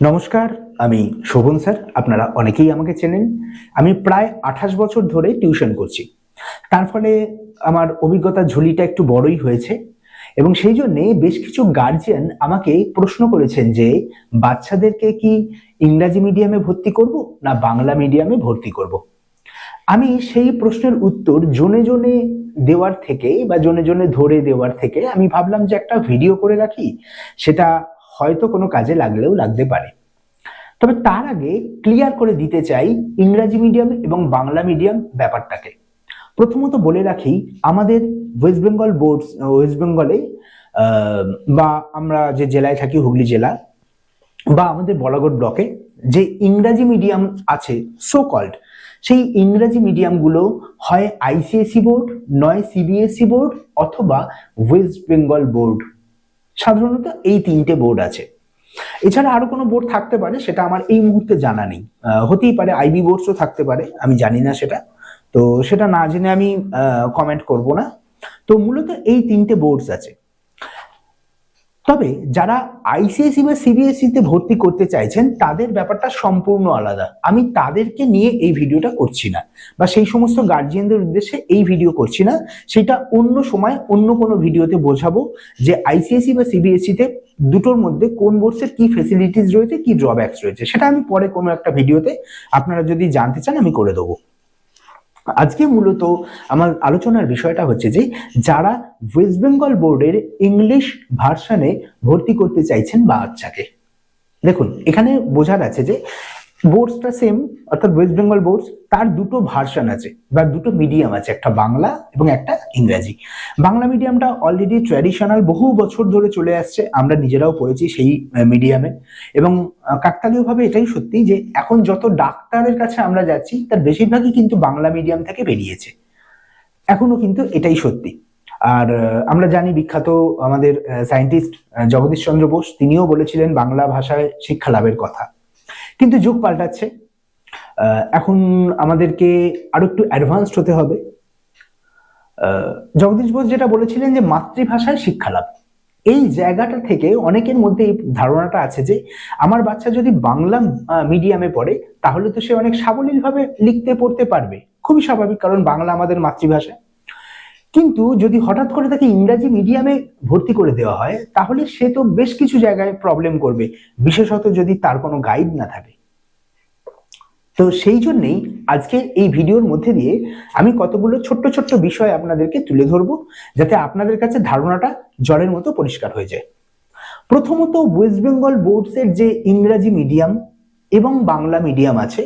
নমস্কার, আমি শোভন স্যার, আপনারা অনেকেই আমাকে চেনেন। আমি প্রায় আঠাশ বছর ধরে টিউশন করছি। তার ফলে আমার অভিজ্ঞতার ঝুলিটা একটু বড়ই হয়েছে এবং সেই জন্যে বেশ কিছু গার্জিয়ান আমাকে প্রশ্ন করেছেন যে, বাচ্চাদেরকে কি ইংরাজি মিডিয়ামে ভর্তি করব না বাংলা মিডিয়ামে ভর্তি করব? আমি সেই প্রশ্নের উত্তর জনে জনে দেওয়ার থেকে বা জনে জনে ধরে দেওয়ার থেকে আমি ভাবলাম যে একটা ভিডিও করে রাখি। সেটা হয়তো কোনো কাজে লাগলেও লাগতে পারে। তবে তার আগে ক্লিয়ার করে দিতে চাই ইংরাজি মিডিয়াম এবং বাংলা মিডিয়াম ব্যাপারটাকে। প্রথমত বলে রাখি, আমাদের ওয়েস্ট বেঙ্গল বোর্ড ওয়েস্ট বেঙ্গলে বা আমরা যে জেলায় থাকি, হুগলি জেলা, বা আমাদের বলাগড় ব্লকে যে ইংরাজি মিডিয়াম আছে সো কল্ড সেই ইংরাজি মিডিয়ামগুলো হয় আইসিএসসি বোর্ড নয় সিবিএসই বোর্ড অথবা ওয়েস্ট বেঙ্গল বোর্ড সাধারণত এই তিনটে বোর্ড আছে। এছাড়া আরও কোনো বোর্ড থাকতে পারে, সেটা আমার এই মুহূর্তে জানা নেই। হতেই পারে আইবি বোর্ডসও থাকতে পারে, আমি জানি না সেটা। তো সেটা না জেনে আমি কমেন্ট করব না। তো মূলত এই তিনটে বোর্ডস আছে। তবে যারা আইসিএসসি বা সিবিএসই তে ভর্তি করতে চাইছেন, তাদের ব্যাপারটা সম্পূর্ণ আলাদা। আমি তাদেরকে নিয়ে এই ভিডিওটা করছি না বা সেই সমস্ত গার্জিয়ানদের উদ্দেশ্যে এই ভিডিও করছি না। সেটা অন্য সময় অন্য কোনো ভিডিওতে বোঝাবো যে আইসিএসসি বা সিবিএসই তে দুটোর মধ্যে কোন বোর্ডসের কি ফেসিলিটিস রয়েছে, কি ড্রব্যাকস রয়েছে। সেটা আমি পরে কোনো একটা ভিডিওতে আপনারা যদি জানতে চান, আমি করে দেবো। আজকে মূলত আমার আলোচনার বিষয়টা হচ্ছে যে যারা ওয়েস্ট বেঙ্গল বোর্ডের ইংলিশ ভার্সানে ভর্তি করতে চাইছেন বাচ্চাকে। দেখুন, এখানে বোঝার আছে যে বোর্ডসটা সেম অর্থাৎ ওয়েস্ট বেঙ্গল বোর্ডস তার দুটো ভার্সন আছে, বা দুটো মিডিয়াম আছে, একটা বাংলা এবং একটা ইংরাজি। বাংলা মিডিয়ামটা অলরেডি ট্র্যাডিশনাল বহু বছর ধরে চলে আসছে, আমরা নিজেরাও পড়েছি সেই মিডিয়ামে এবং কাকতালীয়ভাবে এটাই সত্যি যে, এখন যত ডাক্তারের কাছে আমরা যাচ্ছি, তার বেশিরভাগই কিন্তু বাংলা মিডিয়াম থেকে বেরিয়েছে। এখনও কিন্তু এটাই সত্যি। আর আমরা জানি বিখ্যাত আমাদের সায়েন্টিস্ট জগদীশ চন্দ্র বোস, তিনিও বলেছিলেন বাংলা ভাষায় শিক্ষা লাভের কথা। কিন্তু যুগ পাল্টাচ্ছে। এখন আমাদেরকে আরও একটু অ্যাডভান্সড হতে হবে। জগদীশ বোস যেটা বলেছিলেন যে মাতৃভাষায় শিক্ষা লাভ এই জায়গাটা থেকে অনেকের মধ্যে এই ধারণাটা আছে যে আমার বাচ্চা যদি বাংলা মিডিয়ামে পড়ে, তাহলে তো সে অনেক সাবলীলভাবে লিখতে, পড়তে পারবে। খুবই স্বাভাবিক, কারণ বাংলা আমাদের মাতৃভাষা। কিন্তু যদি হঠাৎ করে তাকে ইংরাজি মিডিয়ামে ভর্তি করে দেওয়া হয়, তাহলে সে তো বেশ কিছু জায়গায় প্রবলেম করবে, বিশেষত যদি তার কোনো গাইড না থাকে। তো সেই জন্যেই আজকে এই ভিডিওর মধ্যে দিয়ে আমি কতগুলো ছোট্ট ছোট্ট বিষয় আপনাদেরকে তুলে ধরবো, যাতে আপনাদের কাছে ধারণাটা জলের মতো পরিষ্কার হয়ে যায়। প্রথমত ওয়েস্ট বেঙ্গল বোর্ডসের যে ইংরাজি মিডিয়াম এবং বাংলা মিডিয়াম আছে,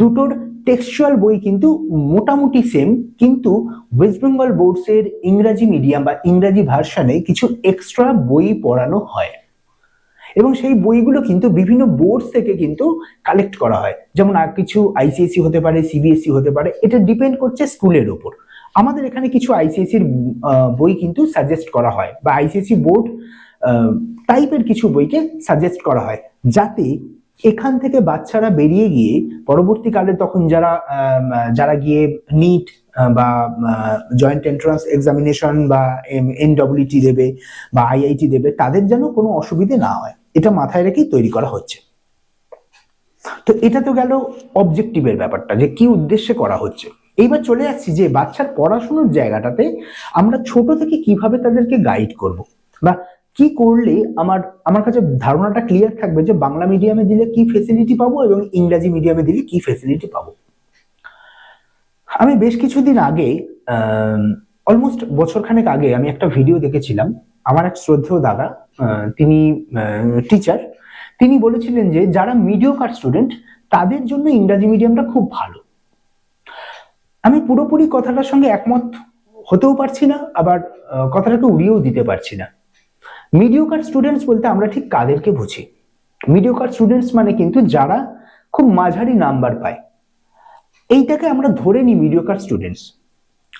দুটোর টেক্সচুয়াল বই কিন্তু মোটামুটি সেম কিন্তু ওয়েস্ট বেঙ্গল বোর্ডসের ইংরাজি মিডিয়াম বা ইংরাজি ভার্সনে কিছু এক্সট্রা বই পড়ানো হয়। এবং সেই বইগুলো কিন্তু বিভিন্ন বোর্ডস থেকে কিন্তু কালেক্ট করা হয়। যেমন আর কিছু আইসিএসসি হতে পারে সিবিএসই হতে পারে, এটা ডিপেন্ড করছে স্কুলের ওপর আমাদের এখানে কিছু আইসিএসির বই কিন্তু সাজেস্ট করা হয় বা আইসিএসি বোর্ড টাইপের কিছু বইকে সাজেস্ট করা হয়। যাতে এখান থেকে বাচ্চারা বেরিয়ে গিয়ে পরবর্তীকালে তখন যারা যারা গিয়ে নিট বা জয়েন্ট এন্ট্রান্স এক্সামিনেশন বা এনডব্লিউটি দেবে বা আইআইটি দেবে, তাদের যেন কোনো অসুবিধে না হয়। এটা মাথায় রেখেই তৈরি করা হচ্ছে। তো এটা তো গেল অবজেক্টিভের ব্যাপারটা, যে কি উদ্দেশ্যে করা হচ্ছে। এইবার চলে আসছি যে বাচ্চার পড়াশোনার জায়গাটাতে আমরা ছোট থেকে কীভাবে তাদেরকে গাইড করব, বা কি করলে আমার আমার কাছে ধারণাটা ক্লিয়ার থাকবে যে বাংলা মিডিয়ামে দিলে কি ফেসিলিটি পাবো এবং ইংরাজি মিডিয়ামে দিলে কি ফেসিলিটি পাবো? আমি বেশ কিছুদিন আগে অলমোস্ট বছরখানেক আগে আমি একটা ভিডিও দেখেছিলাম। আমার এক শ্রদ্ধেয় দাদা তিনি টিচার তিনি বলেছিলেন যে যারা মিডিওকার স্টুডেন্ট তাদের জন্য ইংরাজি মিডিয়ামটা খুব ভালো। আমি পুরোপুরি কথাটার সঙ্গে একমত হতেও পারছি না, আবার কথাটাকে উড়িয়েও দিতে পারছি না। মিডিওকার স্টুডেন্টস বলতে আমরা ঠিক কাদেরকে বুঝি? মিডিওকার স্টুডেন্টস মানে কিন্তু যারা খুব মাঝারি নাম্বার পায়। এইটাকে আমরা ধরে নিই মিডিওকার স্টুডেন্টস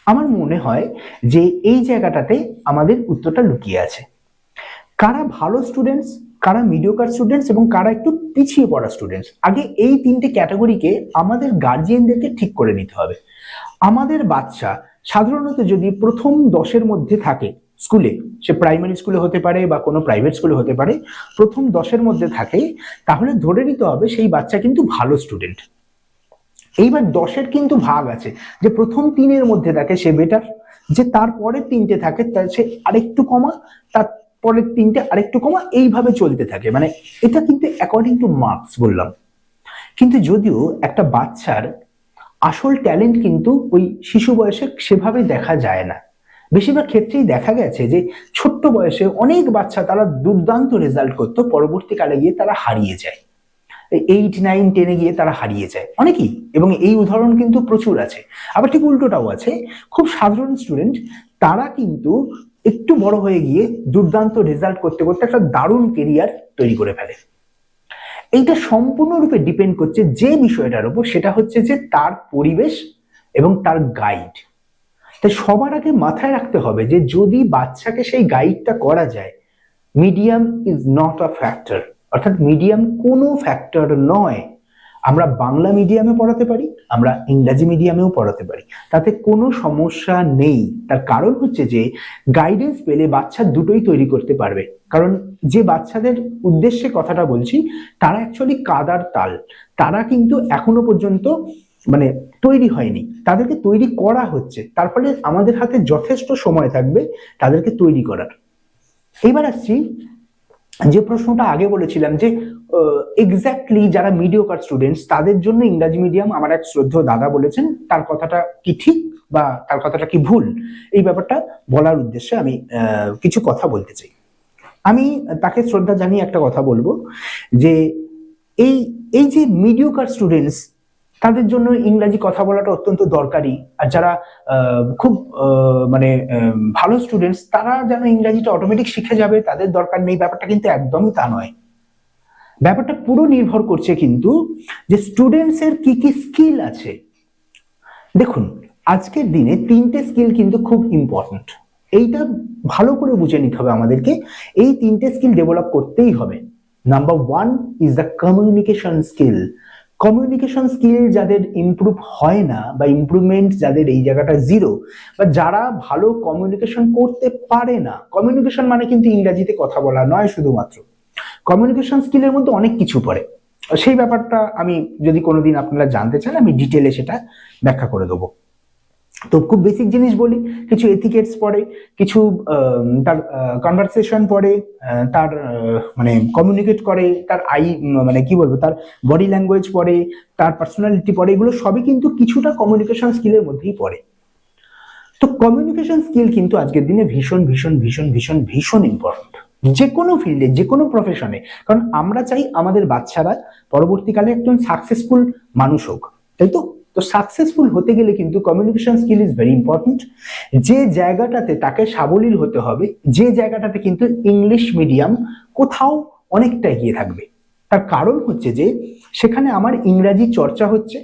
আমার মনে হয় যে এই জায়গাটাতে আমাদের উত্তরটা লুকিয়ে আছে। কারা ভালো স্টুডেন্টস কারা মিডিওকার স্টুডেন্টস এবং কারা একটু পিছিয়ে পড়া স্টুডেন্টস আগে এই তিনটে ক্যাটাগরিকে আমাদের গার্জিয়ানদেরকে ঠিক করে নিতে হবে। আমাদের বাচ্চা সাধারণত যদি প্রথম দশের মধ্যে থাকে স্কুলে সে প্রাইমারি স্কুলে হতে পারে বা কোনো প্রাইভেট স্কুলে হতে পারে, প্রথম দশের মধ্যে থাকে তাহলে ধরে নিতে হবে সেই বাচ্চা কিন্তু ভালো স্টুডেন্ট এইবার দশের কিন্তু ভাগ আছে, যে প্রথম তিনের মধ্যে থাকে সে বেটার যে তারপরের তিনটে থাকে তার সে আরেকটু কমা, তার পরের তিনটে আরেকটু কমা, এইভাবে চলতে থাকে। মানে এটা কিন্তু অ্যাকর্ডিং টু মার্কস বললাম। কিন্তু যদিও একটা বাচ্চার আসল ট্যালেন্ট কিন্তু ওই শিশু বয়সে সেভাবে দেখা যায় না। বেশিরভাগ ক্ষেত্রেই দেখা গেছে যে ছোট্ট বয়সে অনেক বাচ্চা তারা দুর্দান্ত রেজাল্ট করতো, পরবর্তীকালে গিয়ে তারা হারিয়ে যায়। এইট নাইন টেনে গিয়ে তারা হারিয়ে যায়। অনেকেই, এবং এই উদাহরণ কিন্তু প্রচুর আছে। আবার ঠিক উল্টোটাও আছে। খুব সাধারণ স্টুডেন্ট তারা কিন্তু একটু বড় হয়ে গিয়ে দুর্দান্ত রেজাল্ট করতে করতে একটা দারুণ কেরিয়ার তৈরি করে ফেলে। এইটা সম্পূর্ণরূপে ডিপেন্ড করছে যে বিষয়টার উপর, সেটা হচ্ছে যে তার পরিবেশ এবং তার গাইড তাই সবার আগে মাথায় রাখতে হবে যে যদি বাচ্চাকে সেই গাইডটা করা যায় medium is not a factor অর্থাৎ মিডিয়াম কোনো ফ্যাক্টর নয়। আমরা বাংলা মিডিয়ামে পড়াতে পারি, আমরা ইংরাজি মিডিয়ামেও পড়াতে পারি। তাতে কোনো সমস্যা নেই। তার কারণ হচ্ছে যে গাইডেন্স পেলে বাচ্চা দুটোই তৈরি করতে পারবে। কারণ যে বাচ্চাদের উদ্দেশ্যে কথাটা বলছি, তারা অ্যাকচুয়ালি কাদার তাল। তারা কিন্তু এখনও পর্যন্ত মানে তৈরি হয়নি। তাদেরকে তৈরি করা হচ্ছে। তার ফলে আমাদের হাতে যথেষ্ট সময় থাকবে তাদেরকে তৈরি করার। এবার আসছি যে প্রশ্নটা আগে বলেছিলাম যে এক্স্যাক্টলি যারা মিডিওকার স্টুডেন্টস তাদের জন্য ইংরাজি মিডিয়াম আমার এক শ্রদ্ধেয় দাদা বলেছেন, তার কথাটা কি ঠিক বা তার কথাটা কি ভুল? এই ব্যাপারটা বলার উদ্দেশ্যে আমি কিছু কথা বলতে চাই। আমি তাকে শ্রদ্ধা জানিয়ে একটা কথা বলব যে, এই এই যে মিডিওকার স্টুডেন্টস তাদের জন্য ইংরাজি কথা বলাটা অত্যন্ত দরকারি। আর যারা খুব মানে ভালো স্টুডেন্টস তারা যেন ইংরাজিটা অটোমেটিক শিখে যাবে, তাদের দরকার নেই। ব্যাপারটা কিন্তু একদমই তা নয়। ব্যাপারটা পুরো নির্ভর করছে কিন্তু যে স্টুডেন্টস এর কি কি স্কিল আছে। দেখুন, আজকের দিনে তিনটে স্কিল কিন্তু খুব ইম্পর্ট্যান্ট এইটা ভালো করে বুঝে নিতে হবে আমাদেরকে। এই তিনটে স্কিল ডেভেলপ করতেই হবে। Number one is the communication skill communication skill যাদের ইম্প্রুভ হয় না বা ইম্প্রুভমেন্ট যাদের এই জায়গাটা জিরো বা যারা ভালো কমিউনিকেশন করতে পারে না কমিউনিকেশন মানে কিন্তু ইংরাজিতে কথা বলা নয় শুধুমাত্র। কমিউনিকেশন স্কিলের মধ্যে অনেক কিছু পড়ে। সেই ব্যাপারটা আমি যদি কোনোদিন আপনারা জানতে চান, আমি ডিটেলে সেটা ব্যাখ্যা করে দেবো। তো খুব বেসিক জিনিস বলি, কিছু এথিকেটস পড়ে, কিছু তার কনভারসেশন পড়ে তার মানে কমিউনিকেট করে, তার আই মানে কি বলব, তার বডি ল্যাঙ্গুয়েজ পড়ে, তার পার্সোনালিটি পড়ে, এগুলো সবই কিন্তু কিছুটা কমিউনিকেশন স্কিলের মধ্যেই পড়ে। তো কমিউনিকেশন স্কিল কিন্তু আজকের দিনে ভীষণ ভীষণ ভীষণ ভীষণ ভীষণ ইম্পর্টেন্ট যে কোনো ফিল্ডে যে কোনো প্রফেশনে কারণ আমরা চাই আমাদের বাচ্চারা পরবর্তীকালে একজন সাকসেসফুল মানুষ হোক, তাই তো? তো সাকসেসফুল হতে গেলে কিন্তু communication skill is very important যে জায়গাটাতে তাকে সাবলীল হতে হবে, যে জায়গাটাতে কিন্তু ইংলিশ মিডিয়াম কোথাও অনেকটা এগিয়ে থাকবে। তার কারণ হচ্ছে যে, সেখানে আমার ইংরাজি চর্চা হচ্ছে,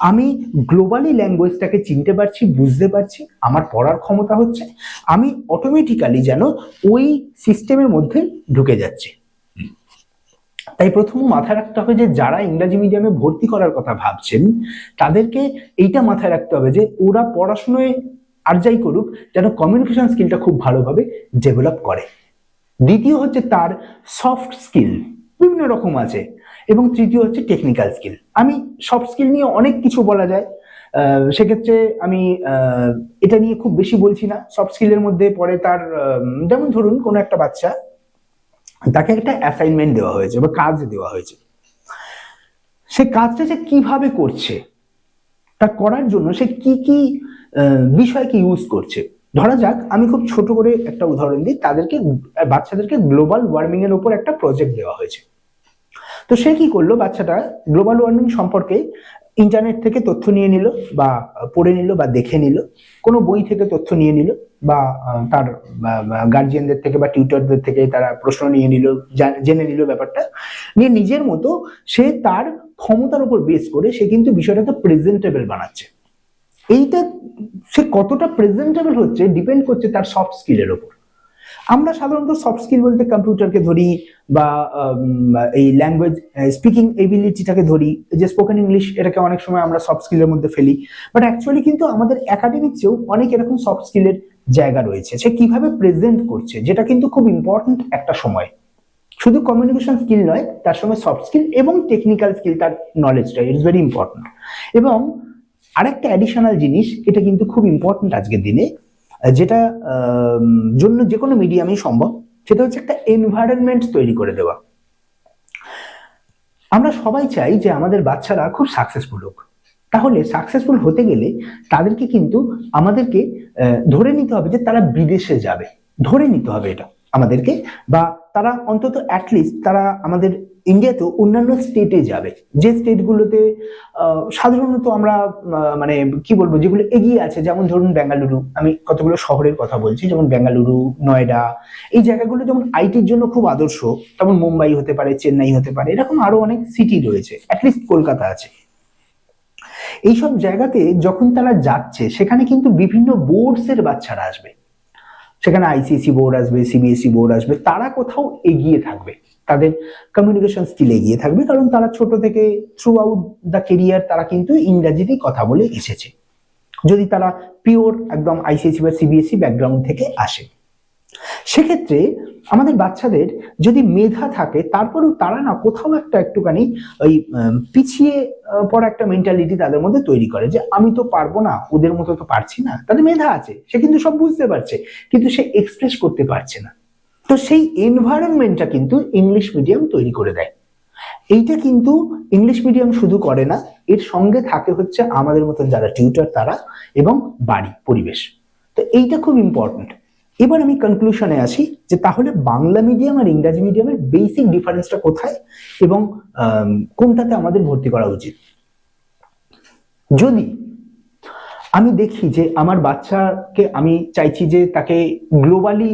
আমি গ্লোবালি ল্যাঙ্গুয়েজটাকে চিনতে পারছি, বুঝতে পারছি, আমার পড়ার ক্ষমতা হচ্ছে, আমি অটোমেটিক্যালি যেন ওই সিস্টেমের মধ্যে ঢুকে যাচ্ছি। তাই প্রথম মাথায় রাখতে হবে যে যারা ইংরাজি মিডিয়ামে ভর্তি করার কথা ভাবছেন, তাদেরকে এইটা মাথায় রাখতে হবে যে ওরা পড়াশুনোয় আর যাই করুক, যেন কমিউনিকেশন স্কিলটা খুব ভালোভাবে ডেভেলপ করে। দ্বিতীয় হচ্ছে তার সফট স্কিল বিভিন্ন রকম আছে। এবং তৃতীয় হচ্ছে টেকনিক্যাল স্কিল আমি সফট স্কিল নিয়ে অনেক কিছু বলা যায়। সেক্ষেত্রে আমি এটা নিয়ে খুব বেশি বলছি না। সফট স্কিলের মধ্যে পরে তার যেমন ধরুন কোনো একটা বাচ্চা তাকে একটা অ্যাসাইনমেন্ট দেওয়া হয়েছে বা কাজ দেওয়া হয়েছে। সে কাজটা সে কীভাবে করছে, তা করার জন্য সে কি কি বিষয়কে ইউজ করছে। ধরা যাক, আমি খুব ছোট করে একটা উদাহরণ দিই, তাদেরকে বাচ্চাদেরকে গ্লোবাল ওয়ার্মিং এর উপর একটা প্রজেক্ট দেওয়া হয়েছে। তো সে কি করল, বাচ্চাটা গ্লোবাল ওয়ার্মিং সম্পর্কে ইন্টারনেট থেকে তথ্য নিয়ে নিল বা পড়ে নিল বা দেখে নিল। কোনো বই থেকে তথ্য নিয়ে নিল বা তার গার্জিয়ানদের থেকে বা টিউটারদের থেকে তারা প্রশ্ন নিয়ে নিল জেনে নিল ব্যাপারটা। নিয়ে নিজের মতো সে তার ক্ষমতার উপর বেস করে সে কিন্তু বিষয়টাকে প্রেজেন্টেবল বানাচ্ছে। এইটা সে কতটা প্রেজেন্টেবল হচ্ছে ডিপেন্ড করছে তার সফট স্কিলের উপর। আমরা সাধারণত সফট স্কিল বলতে কম্পিউটারকে ধরি বা এই ল্যাঙ্গুয়েজ স্পিকিং এবিলিটিটাকে ধরি। যে স্পোকেন ইংলিশ এটাকে অনেক সময় আমরা সফট স্কিলের মধ্যে ফেলি। বাট অ্যাকচুয়ালি কিন্তু আমাদের একাডেমিক চেয়েও অনেক এরকম সফট স্কিলের জায়গা রয়েছে। সে কীভাবে প্রেজেন্ট করছে, যেটা কিন্তু খুব ইম্পর্টেন্ট একটা সময়। শুধু কমিউনিকেশন স্কিল নয়, তার সঙ্গে সফট স্কিল এবং টেকনিক্যাল স্কিল তার নলেজটা ইটস ভেরি ইম্পর্টেন্ট এবং আরেকটা অ্যাডিশনাল জিনিস, এটা কিন্তু খুব ইম্পর্টেন্ট আজকের দিনে যেটা জন্য যে কোনো মিডিয়ামই সম্ভব, সেটা হচ্ছে একটা এনভায়রনমেন্ট তৈরি করে দেওয়া। আমরা সবাই চাই যে আমাদের বাচ্চারা খুব সাকসেসফুল হোক। তাহলে সাকসেসফুল হতে গেলে তাদেরকে কিন্তু আমাদেরকে ধরে নিতে হবে যে তারা বিদেশে যাবে। ধরে নিতে হবে এটা। আমাদেরকে, বা তারা অন্তত অ্যাটলিস্ট তারা আমাদের ইন্ডিয়াতেও অন্যান্য স্টেটে যাবে। যে স্টেটগুলোতে সাধারণত আমরা মানে কি বলব, যেগুলো এগিয়ে আছে, যেমন ধরুন বেঙ্গালুরু আমি কতগুলো শহরের কথা বলছি, যেমন বেঙ্গালুরু নয়ডা এই জায়গাগুলো যেমন আইটির জন্য খুব আদর্শ, তেমন মুম্বাই হতে পারে, চেন্নাই হতে পারে, এরকম আরও অনেক সিটি রয়েছে অ্যাটলিস্ট কলকাতা আছে। এইসব জায়গাতে যখন তারা যাচ্ছে, সেখানে কিন্তু বিভিন্ন বোর্ডস এর বাচ্চারা আসবে। সেখানে আইসিএসি বোর্ড আসবে সিবিএসই বোর্ড আসবে, তারা কোথাও এগিয়ে থাকবে। তাদের কমিউনিকেশন স্কিল এগিয়ে থাকবে, কারণ তারা ছোট থেকে থ্রু আউট দ্য কেরিয়ার তারা কিন্তু ইংরাজিতেই কথা বলে এসেছে। যদি তারা পিওর একদম আইসিএসি বা সিবিএসই ব্যাকগ্রাউন্ড থেকে আসে। সেক্ষেত্রে আমাদের বাচ্চাদের যদি মেধা থাকে, তারপরেও তারা না কোথাও একটা একটুখানি ওই পিছিয়ে পড়া একটা মেন্টালিটি তাদের মধ্যে তৈরি করে যে আমি তো পারব না, ওদের মতো তো পারছি না। তাদের মেধা আছে, সে কিন্তু সব বুঝতে পারছে, কিন্তু সে এক্সপ্রেস করতে পারছে না। তো সেই এনভায়রনমেন্টটা কিন্তু ইংলিশ মিডিয়াম তৈরি করে দেয়। এইটা কিন্তু ইংলিশ মিডিয়াম শুধু করে না, এর সঙ্গে থাকে হচ্ছে আমাদের মতন যারা টিউটার তারা এবং বাড়ি, পরিবেশ। তো এইটা খুব ইম্পর্টেন্ট এবার আমি কনক্লুশনে আসি যে তাহলে বাংলা মিডিয়াম আর ইংরাজি মিডিয়ামের বেসিক ডিফারেন্সটা কোথায় এবং কোনটাতে আমাদের ভর্তি করা উচিত? যদি আমি দেখি যে আমার বাচ্চাকে আমি চাইছি যে তাকে গ্লোবালি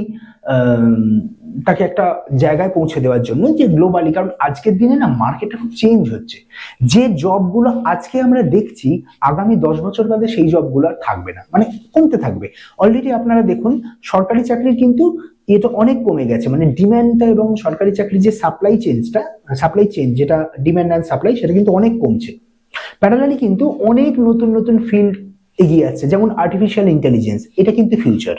তাকে একটা জায়গায় পৌঁছে দেওয়ার জন্য যে গ্লোবালি কারণ আজকের দিনে না মার্কেটটা খুব চেঞ্জ হচ্ছে। যে জবগুলো আজকে আমরা দেখছি, আগামী দশ বছর বাদে সেই জবগুলো আর থাকবে না। মানে কমতে থাকবে। অলরেডি আপনারা দেখুন, সরকারি চাকরির কিন্তু এটা অনেক কমে গেছে। মানে ডিম্যান্ডটা এবং সরকারি চাকরির যে সাপ্লাই চেঞ্জটা সাপ্লাই চেঞ্জ যেটা ডিম্যান্ড অ্যান্ড সাপ্লাই সেটা কিন্তু অনেক কমছে। প্যারালালি কিন্তু অনেক নতুন নতুন ফিল্ড এগিয়ে আসছে যেমন আর্টিফিশিয়াল ইন্টেলিজেন্স এটা কিন্তু ফিউচার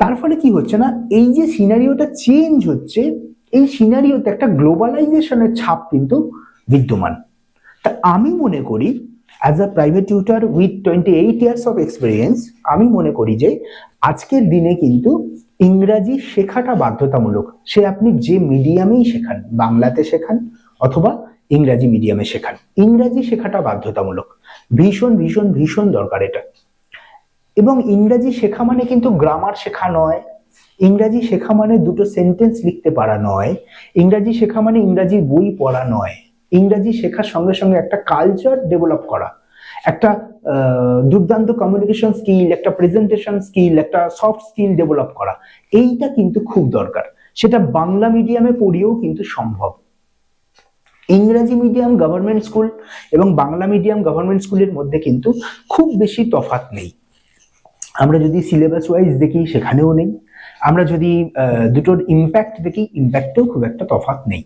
তার ফলে কি হচ্ছে না, এই যে সিনারিওটা চেঞ্জ হচ্ছে, এই সিনারিওতে একটা গ্লোবালাইজেশনের ছাপ কিন্তু বিদ্যমান। তা আমি মনে করি as a private tutor with twenty eight years of experience আমি মনে করি যে আজকের দিনে কিন্তু ইংরাজি শেখাটা বাধ্যতামূলক। সে আপনি যে মিডিয়ামেই শেখান, বাংলাতে শেখান অথবা ইংরাজি মিডিয়ামে শেখান, ইংরাজি শেখাটা বাধ্যতামূলক। ভীষণ ভীষণ ভীষণ দরকার এটা। এবং ইংরাজি শেখা মানে কিন্তু গ্রামার শেখা নয়। ইংরাজি শেখা মানে দুটো সেন্টেন্স লিখতে পারা নয়। ইংরাজি শেখা মানে ইংরাজি বই পড়া নয়। ইংরাজি শেখার সঙ্গে সঙ্গে একটা কালচার ডেভেলপ করা। একটা দুর্দান্ত কমিউনিকেশন স্কিল একটা প্রেজেন্টেশন স্কিল একটা সফট স্কিল ডেভেলপ করা। এইটা কিন্তু খুব দরকার। সেটা বাংলা মিডিয়ামে পড়িয়েও কিন্তু সম্ভব। ইংরাজি মিডিয়াম গভর্নমেন্ট স্কুল এবং বাংলা মিডিয়াম গভর্নমেন্ট স্কুলের মধ্যে কিন্তু খুব বেশি তফাৎ নেই। আমরা যদি সিলেবাস ওয়াইজ দেখি, সেখানেও নেই। আমরা যদি দুটোর ইম্প্যাক্ট দেখি ইম্প্যাক্টেও খুব একটা তফাৎ নেই।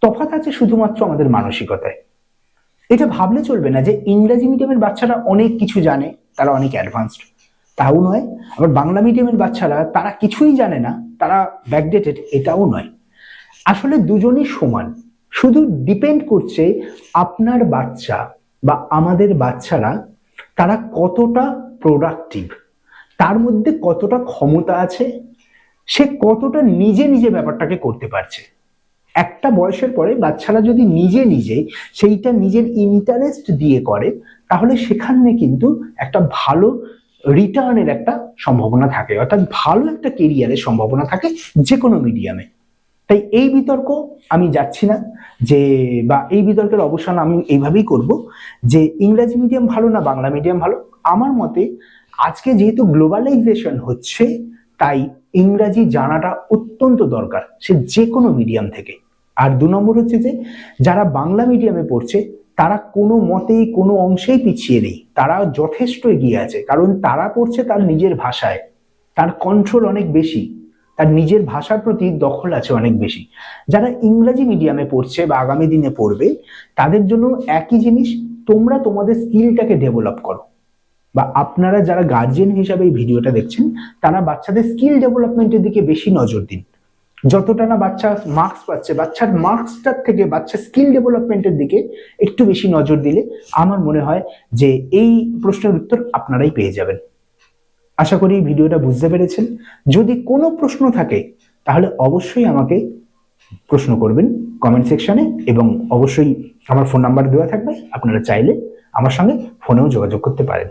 তফাৎ আছে শুধুমাত্র আমাদের মানসিকতায়। এটা ভাবলে চলবে না যে ইংরাজি মিডিয়ামের বাচ্চারা অনেক কিছু জানে, তারা অনেক অ্যাডভান্সড তাও নয়, আবার বাংলা মিডিয়ামের বাচ্চারা, তারা কিছুই জানে না, তারা ব্যাকডেটেড এটাও নয়। আসলে দুজনই সমান। শুধু ডিপেন্ড করছে আপনার বাচ্চা বা আমাদের বাচ্চারা, তারা কতটা প্রোডাক্টিভ তার মধ্যে কতটা ক্ষমতা আছে, সে কতটা নিজে নিজে ব্যাপারটাকে করতে পারছে। একটা বয়সের পরে বাচ্চারা যদি নিজে নিজে সেইটা নিজের ইন্টারেস্ট দিয়ে করে, তাহলে সেখানে কিন্তু একটা ভালো রিটার্নের একটা সম্ভাবনা থাকে, অর্থাৎ ভালো একটা কেরিয়ারের সম্ভাবনা থাকে যে কোনো মিডিয়ামে তাই এই বিতর্ক আমি যাচ্ছি না, যে বা এই বিতর্কের অবসান আমি এইভাবেই করব যে ইংরাজি মিডিয়াম ভালো না বাংলা মিডিয়াম ভালো। আমার মতে আজকে যেহেতু গ্লোবালাইজেশন হচ্ছে, তাই ইংরাজি জানাটা অত্যন্ত দরকার সে যে কোনো মিডিয়াম থেকে। আর দু নম্বর হচ্ছে যে, যারা বাংলা মিডিয়ামে পড়ছে, তারা কোনো মতেই, কোনো অংশেই পিছিয়ে নেই। তারা যথেষ্ট এগিয়ে আছে, কারণ তারা পড়ছে তার নিজের ভাষায়। তার কন্ট্রোল অনেক বেশি। তার নিজের ভাষার প্রতি দখল আছে অনেক বেশি। যারা ইংরাজি মিডিয়ামে পড়ছে বা আগামী দিনে পড়বে, তাদের জন্য একই জিনিস, তোমরা তোমাদের স্কিলটাকে ডেভেলপ করো। বা আপনারা যারা গার্জিয়ান হিসাবে এই ভিডিওটা দেখছেন, তারা বাচ্চাদের স্কিল ডেভেলপমেন্টের দিকে বেশি নজর দিন। যতটা না বাচ্চা মার্কস পাচ্ছে, বাচ্চার মার্কসটার থেকে বাচ্চা স্কিল ডেভেলপমেন্টের দিকে একটু বেশি নজর দিলে আমার মনে হয় যে এই প্রশ্নের উত্তর আপনারাই পেয়ে যাবেন। আশা করি ভিডিওটা বুঝতে পেরেছেন। যদি কোনো প্রশ্ন থাকে, তাহলে অবশ্যই আমাকে প্রশ্ন করবেন কমেন্ট সেকশনে এবং অবশ্যই আমার ফোন নাম্বার দেওয়া থাকবে। আপনারা চাইলে আমার সঙ্গে ফোনেও যোগাযোগ করতে পারেন।